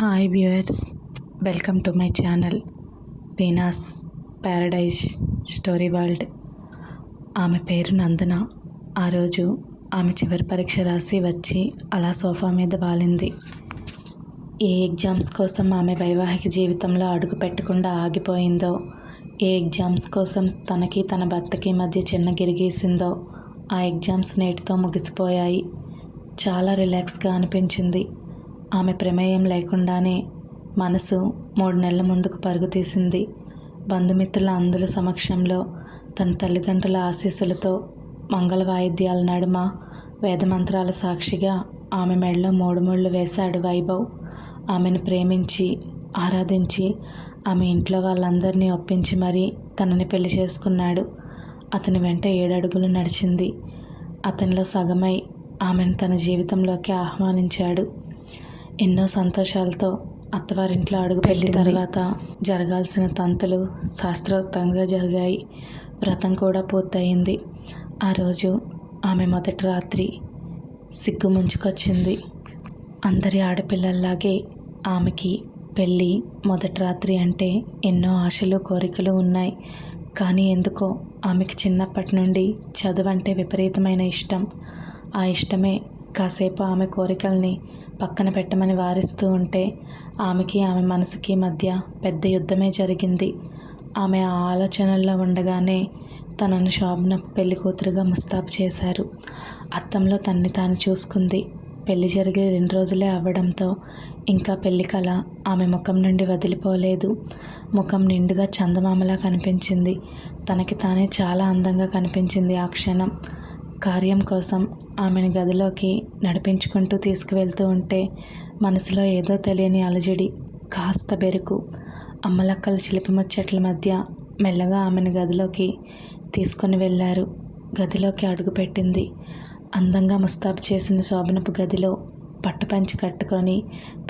Hi viewers welcome to my channel Venus paradise story world. ఆమె పేరు నందన. ఆ రోజు ఆమె చివరి పరీక్ష రాసి వచ్చి అలా సోఫా మీద వాలింది. ఏ ఎగ్జామ్స్ కోసం ఆమె వైవాహిక జీవితంలో అడుగు పెట్టకుండా ఆగిపోయిందో ఏ ఎగ్జామ్స్ కోసం తనకి తన భర్తకి మధ్య చిన్న గిరిగీసిందో ఆ ఎగ్జామ్స్ నేటితో ముగిసిపోయాయి. చాలా రిలాక్స్గా అనిపించింది. ఆమె ప్రమేయం లేకుండానే మనసు మూడు నెలల ముందుకు పరుగు తీసింది. బంధుమిత్రుల అందుల సమక్షంలో తన తల్లిదండ్రుల ఆశీస్సులతో మంగళ వాయిద్యాల నడుమ వేదమంత్రాల సాక్షిగా ఆమె మెడలో మూడు ముళ్ళు వేశాడు వైభవ్. ఆమెను ప్రేమించి ఆరాధించి ఆమె ఇంట్లో వాళ్ళందరినీ ఒప్పించి మరీ తనని పెళ్ళి చేసుకున్నాడు. అతని వెంట ఏడడుగులు నడిచింది. అతనిలో సగమై ఆమెను తన జీవితంలోకి ఆహ్వానించాడు. ఎన్నో సంతోషాలతో అత్తవారింట్లో అడుగు పెళ్ళి తర్వాత జరగాల్సిన తంతులు శాస్త్రోక్తంగా జరిగాయి. వ్రతం కూడా పూర్తయింది. ఆ రోజు ఆమె మొదటి రాత్రి సిగ్గు ముంచుకొచ్చింది. అందరి ఆడపిల్లల్లాగే ఆమెకి పెళ్ళి మొదటి రాత్రి అంటే ఎన్నో ఆశలు కోరికలు ఉన్నాయి. కానీ ఎందుకో ఆమెకి చిన్నప్పటి నుండి చదువు అంటే విపరీతమైన ఇష్టం. ఆ ఇష్టమే కాసేపు ఆమె కోరికల్ని పక్కన పెట్టమని వారిస్తూ ఉంటే ఆమెకి ఆమె మనసుకి మధ్య పెద్ద యుద్ధమే జరిగింది. ఆమె ఆ ఆలోచనల్లో ఉండగానే తనను శోభన పెళ్ళి కూతురుగా ముస్తాబు చేశారు. అత్తంలో తన్ని తాను చూసుకుంది. పెళ్ళి జరిగి రెండు రోజులే అవ్వడంతో ఇంకా పెళ్ళి కళ ఆమె ముఖం నుండి వదిలిపోలేదు. ముఖం నిండుగా చందమామలా కనిపించింది. తనకి తానే చాలా అందంగా కనిపించింది ఆ క్షణం. కార్యం కోసం ఆమెను గదిలోకి నడిపించుకుంటూ తీసుకువెళ్తూ ఉంటే మనసులో ఏదో తెలియని అలజడి కాస్త బెరుకు అమ్మలక్కల చిలిపిముచ్చట్ల మధ్య మెల్లగా ఆమెను గదిలోకి తీసుకొని వెళ్ళారు. గదిలోకి అడుగుపెట్టింది అందంగా ముస్తాబు చేసిన శోభనపు గదిలో పట్టుపంచి కట్టుకొని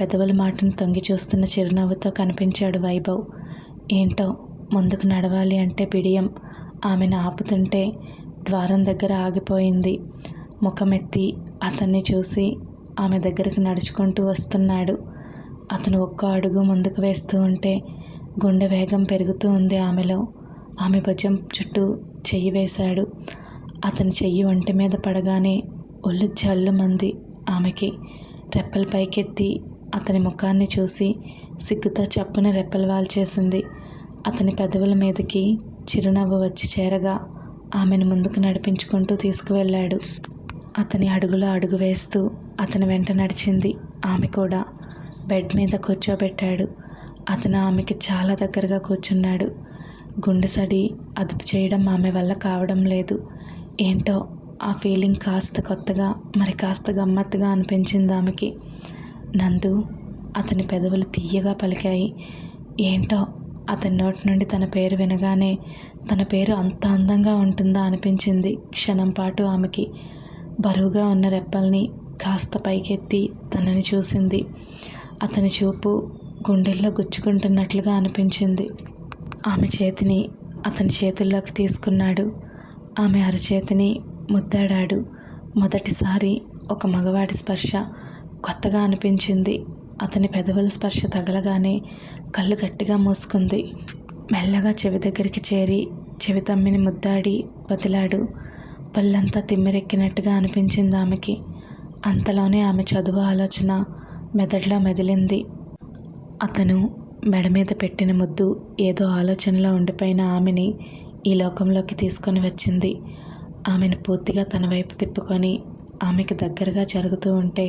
పెదవుల మాటను తొంగి చూస్తున్న చిరునవ్వుతో కనిపించాడు వైభవ్. ఏంటో ముందుకు నడవాలి అంటే బిడియం ఆమెను ఆపుతుంటే ద్వారం దగ్గర ఆగిపోయింది. ముఖమెత్తి అతన్ని చూసి ఆమె దగ్గరికి నడుచుకుంటూ వస్తున్నాడు. అతను ఒక్క అడుగు ముందుకు వేస్తూ ఉంటే గుండె వేగం పెరుగుతూ ఉంది ఆమెలో. ఆమె భుజం చుట్టూ చెయ్యి వేశాడు. అతని చెయ్యి ఒంటి మీద పడగానే ఒళ్ళు జల్లుమంది ఆమెకి. రెప్పల పైకెత్తి అతని ముఖాన్ని చూసి సిగ్గుతో చప్పున రెప్పలు వాల్చేసింది. అతని పెదవుల మీదకి చిరునవ్వు వచ్చి చేరగా ఆమెను ముందుకు నడిపించుకుంటూ తీసుకువెళ్ళాడు. అతని అడుగులో అడుగు వేస్తూ అతని వెంట నడిచింది. ఆమె కూడా బెడ్ మీద కూర్చోబెట్టాడు. అతను ఆమెకి చాలా దగ్గరగా కూర్చున్నాడు. గుండె సడి అదుపు చేయడం ఆమె వల్ల కావడం లేదు. ఏంటో ఆ ఫీలింగ్ కాస్త కొత్తగా మరి కాస్త గమ్మత్తుగా అనిపించింది ఆమెకి. నందు అతని పెదవులు తీయగా పలికాయి. ఏంటో అతని నోటి నుండి తన పేరు వినగానే తన పేరు అంత అందంగా ఉంటుందా అనిపించింది. క్షణం పాటు ఆమెకి బరువుగా ఉన్న రెప్పల్ని కాస్త పైకెత్తి తనని చూసింది. అతని చూపు గుండెల్లో గుచ్చుకుంటున్నట్లుగా అనిపించింది. ఆమె చేతిని అతని చేతుల్లోకి తీసుకున్నాడు. ఆమె అరచేతిని ముద్దాడాడు. మొదటిసారి ఒక మగవాడి స్పర్శ కొత్తగా అనిపించింది. అతని పెదవుల స్పర్శ తగలగానే కళ్ళు గట్టిగా మూసుకుంది. మెల్లగా చెవి దగ్గరికి చేరి చెవి తమ్మిని ముద్దాడి వదిలాడు. పళ్ళంతా తిమ్మిరెక్కినట్టుగా అనిపించింది ఆమెకి. అంతలోనే ఆమె చదువు ఆలోచన మెదడులో మెదిలింది. అతను మెడ మీద పెట్టిన ముద్దు ఏదో ఆలోచనలో ఉండిపోయిన ఆమెని ఈ లోకంలోకి తీసుకొని వచ్చింది. ఆమెను పూర్తిగా తన వైపు తిప్పుకొని ఆమెకి దగ్గరగా జరుగుతూ ఉంటే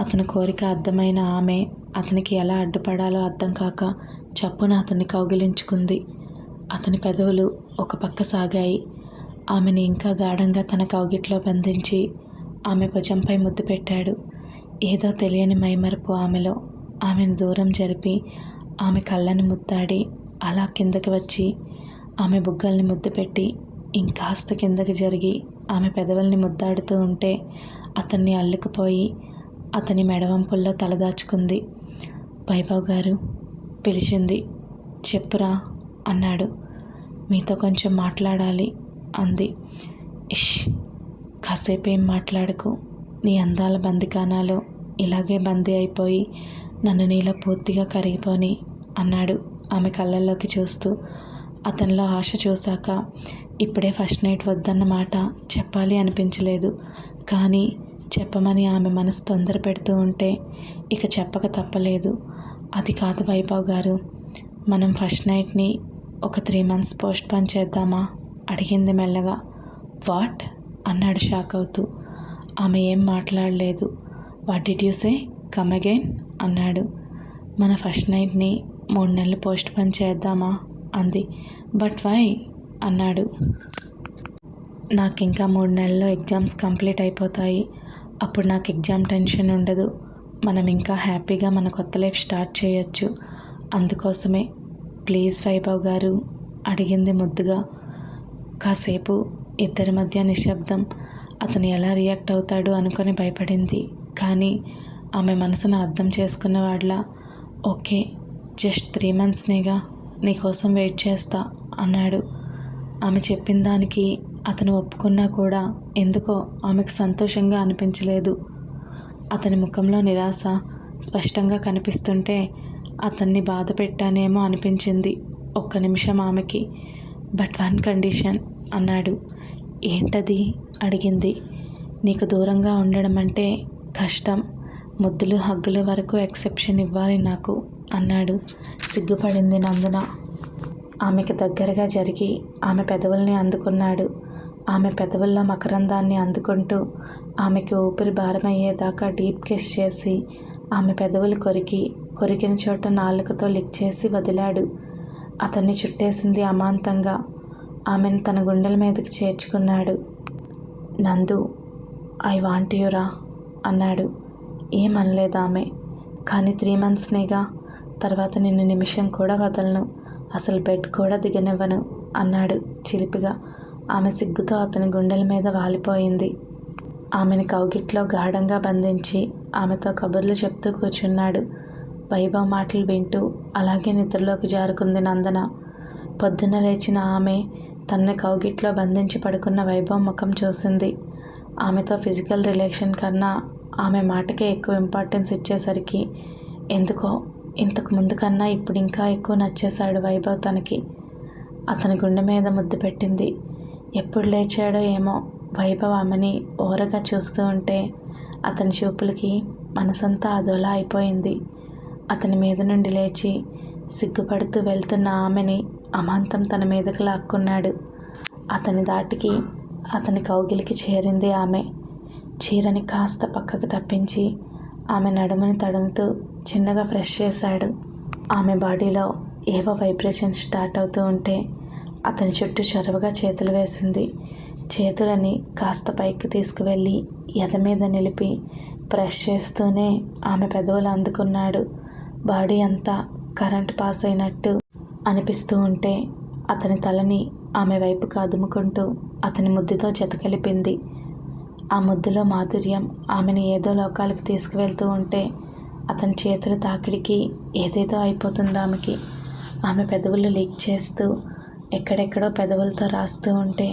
అతని కోరిక అర్థమైన ఆమె అతనికి ఎలా అడ్డుపడాలో అర్థం కాక చప్పున అతన్ని కౌగిలించుకుంది. అతని పెదవులు ఒక పక్క సాగాయి. ఆమెను ఇంకా గాఢంగా తన కౌగిట్లో బంధించి ఆమె భుజంపై ముద్దు పెట్టాడు. ఏదో తెలియని మైమరపు ఆమెలో ఆమెను దూరం జరిపి ఆమె కళ్ళని ముద్దాడి అలా కిందకి వచ్చి ఆమె బుగ్గల్ని ముద్దు పెట్టి ఇంకాస్త కిందకి జరిగి ఆమె పెదవుల్ని ముద్దాడుతూ ఉంటే అతన్ని అల్లుకుపోయి అతని మెడవంపుల్లో తలదాచుకుంది వైభవ్ గారు పిలిచింది. చెప్పురా అన్నాడు. మీతో కొంచెం మాట్లాడాలి. అంది. ఇష్ కాసేపు ఏం మాట్లాడకు. నీ అందాల బందికానాలో ఇలాగే బందీ అయిపోయి నన్ను నీలో పూర్తిగా కరిగిపోని అన్నాడు ఆమె కళ్ళల్లోకి చూస్తూ. అతనిలో ఆశ చూశాక ఇప్పుడే ఫస్ట్ నైట్ వద్దన్న మాట చెప్పాలి అనిపించలేదు. కానీ చెప్పమని ఆమె మనసు తొందర పెడుతూ ఉంటే ఇక చెప్పక తప్పలేదు. అది కాదు వైభవ్ గారు మనం ఫస్ట్ నైట్ని ఒక త్రీ మంత్స్ పోస్ట్ పోన్ చేద్దామా? అడిగింది మెల్లగా. వాట్? అన్నాడు షాక్ అవుతూ. ఆమె ఏం మాట్లాడలేదు. What did you say? Come again అన్నాడు. మన ఫస్ట్ నైట్ని మూడు నెలలు పోస్ట్ పోన్ చేద్దామా? అంది. But why? అన్నాడు. నాకు ఇంకా మూడు నెలల్లో ఎగ్జామ్స్ కంప్లీట్ అయిపోతాయి. అప్పుడు నాకు ఎగ్జామ్ టెన్షన్ ఉండదు. మనం ఇంకా హ్యాపీగా మన కొత్త లైఫ్ స్టార్ట్ చేయొచ్చు. అందుకోసమే. ప్లీజ్ వైభవ్ గారు అడిగింది ముద్దుగా. కాసేపు ఇద్దరి మధ్య నిశ్శబ్దం. అతను ఎలా రియాక్ట్ అవుతాడు అనుకొని భయపడింది. కానీ ఆమె మనసును అర్థం చేసుకున్నవాడిలా ఓకే జస్ట్ త్రీ మంత్స్నేగా నీకోసం వెయిట్ చేస్తా అన్నాడు. ఆమె చెప్పిన దానికి అతను ఒప్పుకున్నా కూడా ఎందుకో ఆమెకు సంతోషంగా అనిపించలేదు. అతని ముఖంలో నిరాశ స్పష్టంగా కనిపిస్తుంటే అతన్ని బాధ పెట్టానేమో అనిపించింది ఒక్క నిమిషం ఆమెకి. బట్ వన్ కండిషన్ అన్నాడు. ఏంటది? అడిగింది. నీకు దూరంగా ఉండడం అంటే కష్టం. ముద్దులు హగ్గుల వరకు ఎక్సెప్షన్ ఇవ్వాలి నాకు అన్నాడు. సిగ్గుపడింది నందన. ఆమెకు దగ్గరగా జరిగి ఆమె పెదవుల్ని అందుకున్నాడు. ఆమె పెదవుల్లో మకరందాన్ని అందుకుంటూ ఆమెకి ఊపిరి భారమయ్యేదాకా డీప్ కిస్ చేసి ఆమె పెదవులు కొరికి కొరికిన చోట నాలుకతో లిక్ చేసి వదిలాడు. అతన్ని చుట్టేసింది అమాంతంగా. ఆమెను తన గుండెల మీదకి చేర్చుకున్నాడు. నందు ఐ వాంట్ యురా అన్నాడు. ఏమనలేదు ఆమె. కానీ త్రీ మంత్స్నేగా తర్వాత నిన్ను నిమిషం కూడా వదలను. అసలు బెడ్ కూడా దిగనివ్వను అన్నాడు చిలిపిగా. ఆమె సిగ్గుతో అతని గుండెల మీద వాలిపోయింది. ఆమెను కౌగిట్లో గాఢంగా బంధించి ఆమెతో కబుర్లు చెప్తూ కూర్చున్నాడు. వైభవ్ మాటలు వింటూ అలాగే నిద్రలోకి జారుకుంది నందన. పొద్దున లేచిన ఆమె తన్ని కౌగిట్లో బంధించి పడుకున్న వైభవ్ ముఖం చూసింది. ఆమెతో ఫిజికల్ రిలేషన్ కన్నా ఆమె మాటకే ఎక్కువ ఇంపార్టెన్స్ ఇచ్చేసరికి ఎందుకో ఇంతకు ముందు కన్నా ఇప్పుడు ఇంకా ఎక్కువ నచ్చేశాడు వైభవ్ తనకి. అతని గుండె మీద ముద్దు పెట్టింది. ఎప్పుడు లేచాడో ఏమో వైభవ్ ఆమెని ఓరగా చూస్తూ ఉంటే అతని చూపులకి మనసంతా అదోలా అయిపోయింది. అతని మీద నుండి లేచి సిగ్గుపడుతూ వెళ్తున్న ఆమెని అమాంతం తన మీదకు లాక్కున్నాడు. అతని దాటికి అతని కౌగిలికి చేరింది ఆమె. చీరని కాస్త పక్కకు తప్పించి ఆమె నడుముని తడుముతూ చిన్నగా ప్రెస్ చేశాడు. ఆమె బాడీలో ఏవో వైబ్రేషన్ స్టార్ట్ అవుతూ ఉంటే అతని చుట్టూ చొరవగా చేతులు వేసింది. చేతులని కాస్త పైకి తీసుకువెళ్ళి ఎద మీద నిలిపి ప్రెస్ చేస్తూనే ఆమె పెదవులు అందుకున్నాడు. బాడీ అంతా కరెంట్ పాస్ అయినట్టు అనిపిస్తూ ఉంటే అతని తలని ఆమె వైపుకు అదుముకుంటూ అతని ముద్దుతో జతకలిపింది ఆ ముద్దులో మాధుర్యం ఆమెను ఏదో లోకాలకు తీసుకువెళ్తూ ఉంటే అతని చేతుల తాకిడికి ఏదేదో అయిపోతుంది ఆమెకి. ఆమె పెదవులు లీక్ చేస్తూ ఎక్కడెక్కడో పెదవులతో రాస్తూ ఉంటే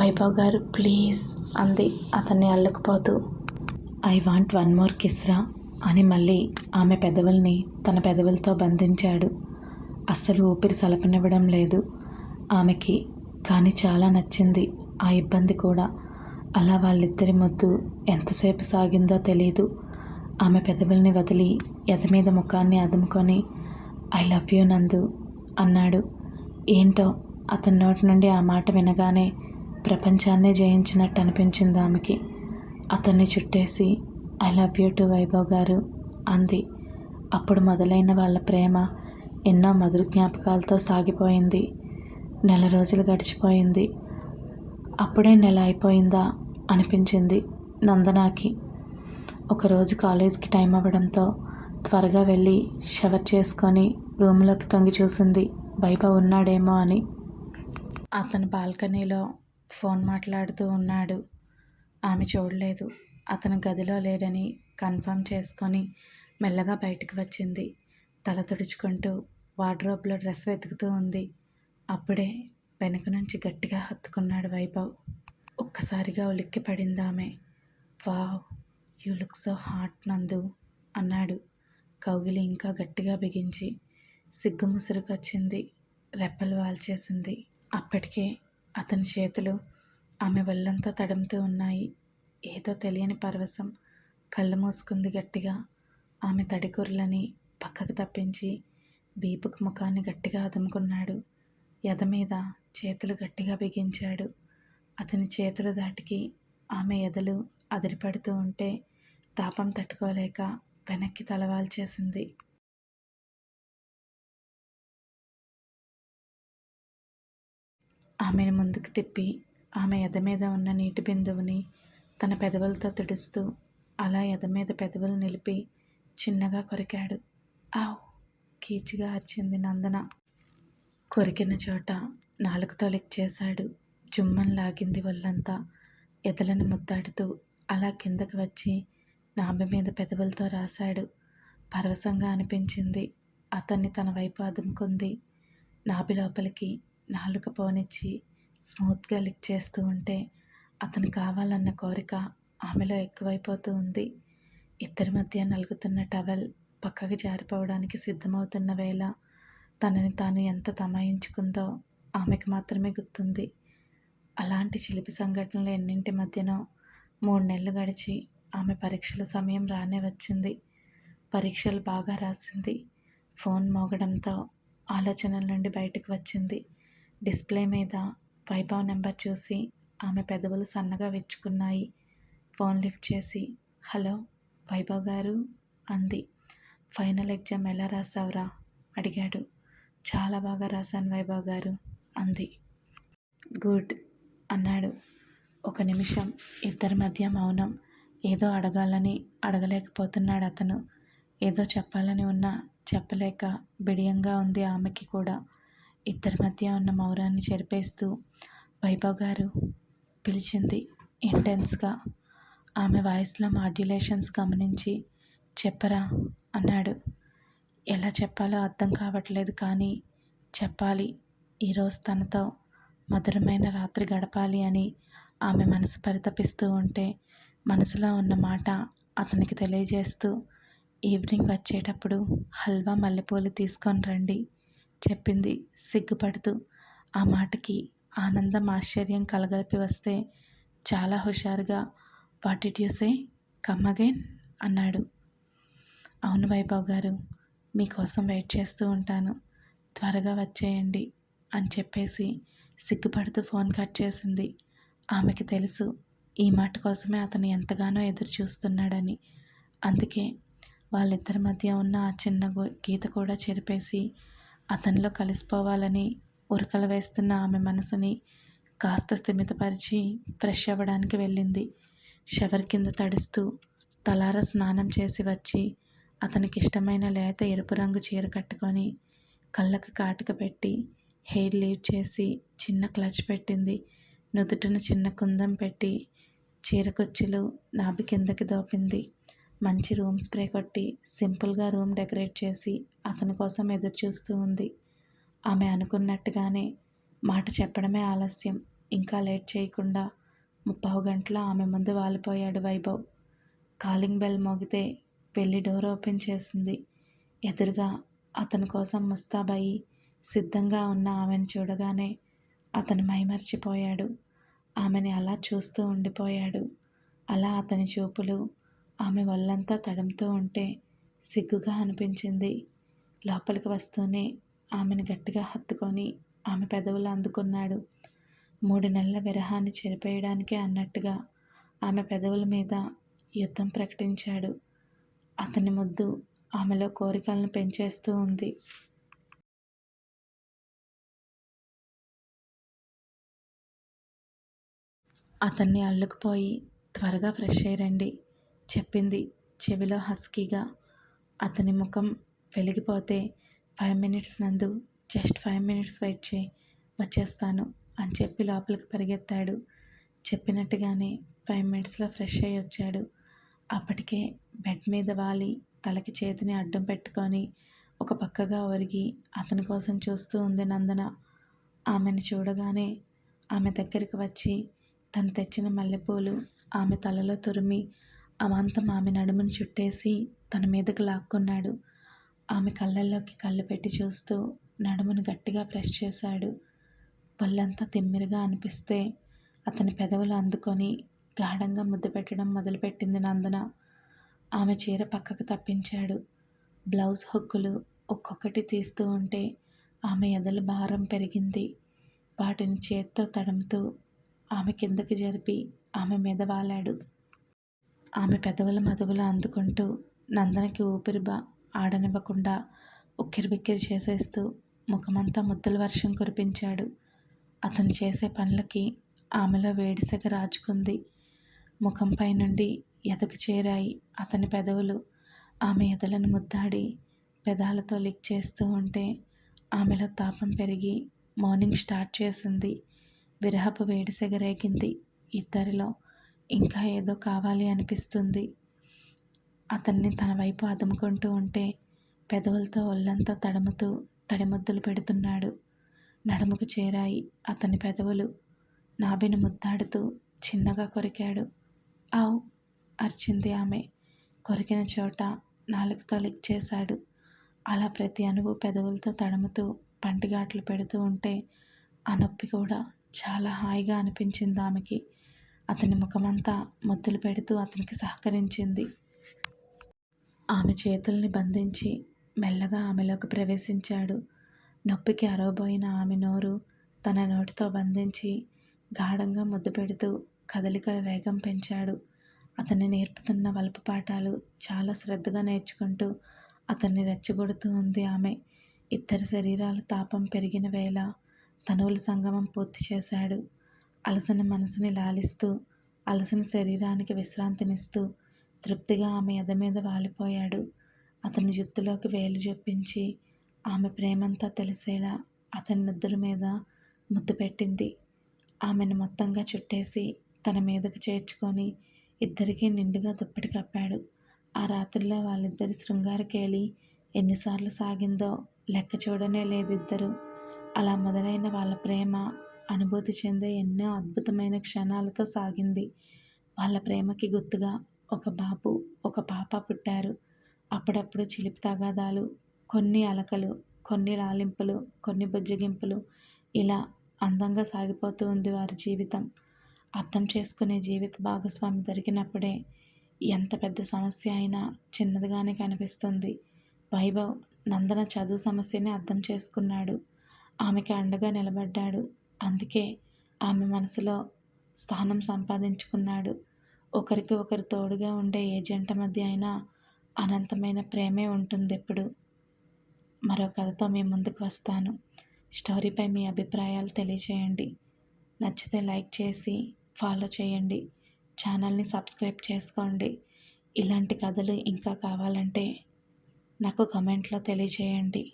వైభవ్ గారు ప్లీజ్ అంది అతన్ని అల్లుకుపోతూ. ఐ వాంట్ వన్ మోర్ కిస్రా అని మళ్ళీ ఆమె పెదవుల్ని తన పెదవులతో బంధించాడు. అస్సలు ఊపిరి సలపనివ్వడం లేదు. ఆమెకి కానీ చాలా నచ్చింది ఆ ఇబ్బంది కూడా. అలా వాళ్ళిద్దరి ముద్దు ఎంతసేపు సాగిందో తెలియదు ఆమె పెదవుల్ని వదిలి ఎద మీద ముఖాన్ని అదుముకొని ఐ లవ్ యూ నందు అన్నాడు. ఏంటో? అతని నోటి నుండి ఆ మాట వినగానే ప్రపంచాన్నే జయించినట్టు అనిపించింది ఆమెకి. అతన్ని చుట్టేసి I love you too Vaibhav garu అంది. అప్పుడు మొదలైన వాళ్ళ ప్రేమ ఎన్నో మధుర జ్ఞాపకాలతో సాగిపోయింది. నెల రోజులు గడిచిపోయింది. అప్పుడే నెల అయిపోయిందా అనిపించింది నందనాకి. ఒకరోజు కాలేజ్కి టైం అవ్వడంతో త్వరగా వెళ్ళి షవర్ చేసుకొని రూమ్లోకి తొంగి చూసింది వైభవ్ ఉన్నాడేమో అని. అతను బాల్కనీలో ఫోన్ మాట్లాడుతూ ఉన్నాడు. ఆమె చూడలేదు. అతను గదిలో లేడని కన్ఫర్మ్ చేసుకొని మెల్లగా బయటకు వచ్చింది. తల తుడుచుకుంటూ వార్డ్రోబ్లో డ్రెస్ వెతుకుతూ ఉంది. అప్పుడే వెనక నుంచి గట్టిగా హత్తుకున్నాడు వైభవ్. ఒక్కసారిగా ఉలిక్కి పడింది ఆమె wow you look so hot Nandu అన్నాడు కౌగిలి ఇంకా గట్టిగా బిగించి. సిగ్గు ముసురుకొచ్చింది. రెప్పలు వాల్చేసింది. అప్పటికే అతని చేతులు ఆమె వల్లంతా తడుముతూ ఉన్నాయి. ఏదో తెలియని పరవశం. కళ్ళు మూసుకుంది గట్టిగా. ఆమె తడికూరలని పక్కకు తప్పించి వీపుకు ముఖాన్ని గట్టిగా అదుముకున్నాడు. ఎద మీద చేతులు గట్టిగా బిగించాడు. అతని చేతుల దాటికి ఆమె ఎదలు అదిరిపడుతూ ఉంటే తాపం తట్టుకోలేక వెనక్కి తలవాల్చేసింది. ఆమెను ముందుకు తిప్పి ఆమె ఎద మీద ఉన్న నీటి బిందువుని తన పెదవులతో తుడుస్తూ అలా ఎద మీద పెదవులు నిలిపి చిన్నగా కొరికాడు. ఆవ్ కీచుగా అరిచింది నందన. కొరికిన చోట నాలుగు తొలిచ్చేశాడు. జుమ్మన్ లాగింది ఒళ్ళంతా. ఎదలను ముద్దాడుతూ అలా కిందకి వచ్చి నాభి మీద పెదవులతో రాశాడు. పరవశంగా అనిపించింది. అతన్ని తన వైపు అదుముకుంది. నాభి లోపలికి నాలుక పోనిచ్చి స్మూత్గా లిక్ చేస్తూ ఉంటే అతను కావాలన్న కోరిక ఆమెలో ఎక్కువైపోతూ ఉంది. ఇద్దరి మధ్య నలుగుతున్న టవల్ పక్కకి జారిపోవడానికి సిద్ధమవుతున్న వేళ తనని తాను ఎంత తమాయించుకుందో ఆమెకు మాత్రమే గుర్తుంది. అలాంటి చిలిపి సంఘటనలు ఎన్నింటి మధ్యనో మూడు నెలలు గడిచి ఆమె పరీక్షల సమయం రానే వచ్చింది. పరీక్షలు బాగా రాసింది. ఫోన్ మోగడంతో ఆలోచనల నుండి బయటకు వచ్చింది. డిస్ప్లే మీద వైభవ్ నెంబర్ చూసి ఆమె పెదవులు సన్నగా విచ్చుకున్నాయి. ఫోన్ లిఫ్ట్ చేసి హలో వైభవ్ గారు అంది. ఫైనల్ ఎగ్జామ్ ఎలా రాసావురా? అడిగాడు. చాలా బాగా రాశాను వైభవ్ గారు అంది. గుడ్ అన్నాడు. ఒక నిమిషం. ఇద్దరి మధ్య మౌనం. ఏదో అడగాలని అడగలేకపోతున్నాడు అతను. ఏదో చెప్పాలని ఉన్నా చెప్పలేక బిడియంగా ఉంది ఆమెకి కూడా. ఇద్దరి మధ్య ఉన్న మౌరాన్ని చెరిపేస్తూ వైభవ్ గారు పిలిచింది ఇంటెన్స్గా. ఆమె వాయిస్లో మాడ్యులేషన్స్ గమనించి చెప్పరా? అన్నాడు. ఎలా చెప్పాలో అర్థం కావట్లేదు కానీ చెప్పాలి. ఈరోజు తనతో మధురమైన రాత్రి గడపాలి అని ఆమె మనసు పరితపిస్తూ ఉంటే మనసులో ఉన్న మాట అతనికి తెలియజేస్తూ ఈవినింగ్ వచ్చేటప్పుడు హల్వా మల్లెపూలు తీసుకొని రండి చెప్పింది సిగ్గుపడుతూ. ఆ మాటకి ఆనందం ఆశ్చర్యం కలగలిపి వస్తే చాలా హుషారుగా what it you say? Come again అన్నాడు. అవును వైభవ్ గారు మీకోసం వెయిట్ చేస్తూ ఉంటాను. త్వరగా వచ్చేయండి అని చెప్పేసి సిగ్గుపడుతూ ఫోన్ కట్ చేసింది. ఆమెకి తెలుసు ఈ మాట కోసమే అతను ఎంతగానో ఎదురు చూస్తున్నాడని. అందుకే వాళ్ళిద్దరి మధ్య ఉన్న ఆ చిన్న గీత కూడా చెరిపేసి అతనిలో కలిసిపోవాలని ఉరకలు వేస్తున్న ఆమె మనసుని కాస్త స్థిమితపరిచి ఫ్రెష్ అవ్వడానికి వెళ్ళింది. షవర్ కింద తడుస్తూ తలార స్నానం చేసి వచ్చి అతనికి ఇష్టమైన లేత ఎరుపు రంగు చీర కట్టుకొని కళ్ళకు కాటుక పెట్టి హెయిర్ లీవ్ చేసి చిన్న క్లచ్ పెట్టింది. నుదుటిన చిన్న కుందం పెట్టి చీరకొచ్చులు నాభి కిందకి దోపింది. మంచి రూమ్ స్ప్రే కొట్టి సింపుల్గా రూమ్ డెకరేట్ చేసి అతని కోసం ఎదురు చూస్తూ ఉంది. ఆమె అనుకున్నట్టుగానే మాట చెప్పడమే ఆలస్యం. ఇంకా లేట్ చేయకుండా ముప్పావు గంటలో ఆమె ముందు వాలిపోయాడు వైభవ్. కాలింగ్ బెల్ మోగితే పెళ్ళి డోర్ ఓపెన్ చేసింది. ఎదురుగా అతని కోసం ముస్తాబయి సిద్ధంగా ఉన్న ఆమెను చూడగానే అతను మైమర్చిపోయాడు. ఆమెని అలా చూస్తూ ఉండిపోయాడు. అలా అతని చూపులు ఆమె వల్లంతా తడంతో ఉంటే సిగ్గుగా అనిపించింది. లోపలికి వస్తూనే ఆమెను గట్టిగా హత్తుకొని ఆమె పెదవులు అందుకున్నాడు. మూడు నెలల విరహాన్ని చెరిపేయడానికే అన్నట్టుగా ఆమె పెదవుల మీద యుద్ధం ప్రకటించాడు. అతని ముద్దు ఆమెలో కోరికలను పెంచేస్తూ ఉంది. అతన్ని అల్లుకుపోయి త్వరగా ఫ్రెష్ అయ్యండి చెప్పింది చెవిలో హస్కీగా. అతని ముఖం వెలిగిపోతే five minutes Nandu just five minutes wait చేయి వచ్చేస్తాను అని చెప్పి లోపలికి పరిగెత్తాడు. చెప్పినట్టుగానే ఫైవ్ మినిట్స్లో ఫ్రెష్ అయ్యి వచ్చాడు. అప్పటికే బెడ్ మీద వాలి తలకి చేతిని అడ్డం పెట్టుకొని ఒక పక్కగా ఒరిగి అతని కోసం చూస్తూ ఉంది నందన. ఆమెను చూడగానే ఆమె దగ్గరికి వచ్చి తను తెచ్చిన మల్లెపూలు ఆమె తలలో తురిమి అమాంతం ఆమె నడుమును చుట్టేసి తన మీదకు లాక్కున్నాడు. ఆమె కళ్ళల్లోకి కళ్ళు పెట్టి చూస్తూ నడుమును గట్టిగా ప్రెస్ చేశాడు. పళ్ళంతా తిమ్మిరిగా అనిపిస్తే అతని పెదవులు అందుకొని గాఢంగా ముద్దు పెట్టడం మొదలుపెట్టింది నందన. ఆమె చీర పక్కకు తప్పించాడు. బ్లౌజ్ హుక్కులు ఒక్కొక్కటి తీస్తూ ఉంటే ఆమె ఎదల భారం పెరిగింది. వాటిని చేత్తో తడుముతూ ఆమె కిందకి జరిపి ఆమె మీద వాలాడు. ఆమె పెదవుల మధువులు అందుకుంటూ నందనకి ఊపిరి బా ఆడనివ్వకుండా ఉక్కిరిబిక్కిరి చేసేస్తూ ముఖమంతా ముద్దల వర్షం కురిపించాడు. అతను చేసే పనులకి ఆమెలో వేడిసెగ రాజుకుంది. ముఖంపై నుండి ఎదకు చేరాయి అతని పెదవులు. ఆమె ఎదలను ముద్దాడి పెదాలతో లిక్ చేస్తూ ఉంటే ఆమెలో తాపం పెరిగి మార్నింగ్ స్టార్ట్ చేసింది. విరహపు వేడి సెగరేగింది ఇద్దరిలో. ఇంకా ఏదో కావాలి అనిపిస్తుంది. అతన్ని తన వైపు అదుముకుంటూ ఉంటే పెదవులతో ఒళ్ళంతా తడుముతూ తడిముద్దులు పెడుతున్నాడు. నడుముకు చేరాయి అతని పెదవులు. నాభిని ముద్దాడుతూ చిన్నగా కొరికాడు. ఆవ్ అరిచింది ఆమె. కొరికిన చోట నాలుగుతో లిక్ చేశాడు అలా ప్రతి అణువు పెదవులతో తడుముతూ పంటిగాట్లు పెడుతూ ఉంటే ఆ నొప్పి కూడా చాలా హాయిగా అనిపించింది ఆమెకి. అతని ముఖమంతా ముద్దులు పెడుతూ అతనికి సహకరించింది. ఆమె చేతుల్ని బంధించి మెల్లగా ఆమెలోకి ప్రవేశించాడు. నొప్పికి అరవబోయిన ఆమె నోరు తన నోటితో బంధించి గాఢంగా ముద్దు పెడుతూ కదలికల వేగం పెంచాడు. అతన్ని నేర్పుతున్న వలపు పాఠాలు చాలా శ్రద్ధగా నేర్చుకుంటూ అతన్ని రెచ్చగొడుతూ ఉంది ఆమె. ఇద్దరి శరీరాలు తాపం పెరిగిన వేళ తనువుల సంగమం పూర్తి చేశాడు. అలసిన మనసుని లాలిస్తూ అలసిన శరీరానికి విశ్రాంతినిస్తూ తృప్తిగా ఆమె ఎద మీద వాలిపోయాడు. అతని జుత్తులోకి వేలు చొప్పించి ఆమె ప్రేమంతా తెలిసేలా అతని నిద్ర మీద ముద్దు పెట్టింది. ఆమెను మొత్తంగా చుట్టేసి తన మీదకు చేర్చుకొని ఇద్దరికీ నిండుగా దుప్పటి కప్పాడు. ఆ రాత్రిలో వాళ్ళిద్దరి శృంగారకేలి ఎన్నిసార్లు సాగిందో లెక్క చూడనే లేదిద్దరు. అలా మొదలైన వాళ్ళ ప్రేమ అనుభూతి చెందే ఎన్నో అద్భుతమైన క్షణాలతో సాగింది. వాళ్ళ ప్రేమకి గుర్తుగా ఒక బాబు ఒక పాప పుట్టారు. అప్పుడప్పుడు చిలిపి తగాదాలు కొన్ని అలకలు కొన్ని లాలింపులు కొన్ని బుజ్జగింపులు ఇలా అందంగా సాగిపోతూ ఉంది వారి జీవితం. అర్థం చేసుకునే జీవిత భాగస్వామి దొరికినప్పుడే ఎంత పెద్ద సమస్య అయినా చిన్నదిగానే కనిపిస్తుంది. వైభవ్ నందన చదువు సమస్యని అర్థం చేసుకున్నాడు. ఆమెకి అండగా నిలబడ్డాడు. అందుకే ఆమె మనసులో స్థానం సంపాదించుకున్నాడు. ఒకరికి ఒకరు తోడుగా ఉండే ఏ జంట మధ్య అయినా అనంతమైన ప్రేమే ఉంటుంది ఎప్పుడు మరో కథతో మీ ముందుకు వస్తాను. స్టోరీపై మీ అభిప్రాయాలు తెలియచేయండి. నచ్చితే లైక్ చేసి ఫాలో చేయండి. ఛానల్ని సబ్స్క్రైబ్ చేసుకోండి. ఇలాంటి కథలు ఇంకా కావాలంటే నాకు కమెంట్లో తెలియజేయండి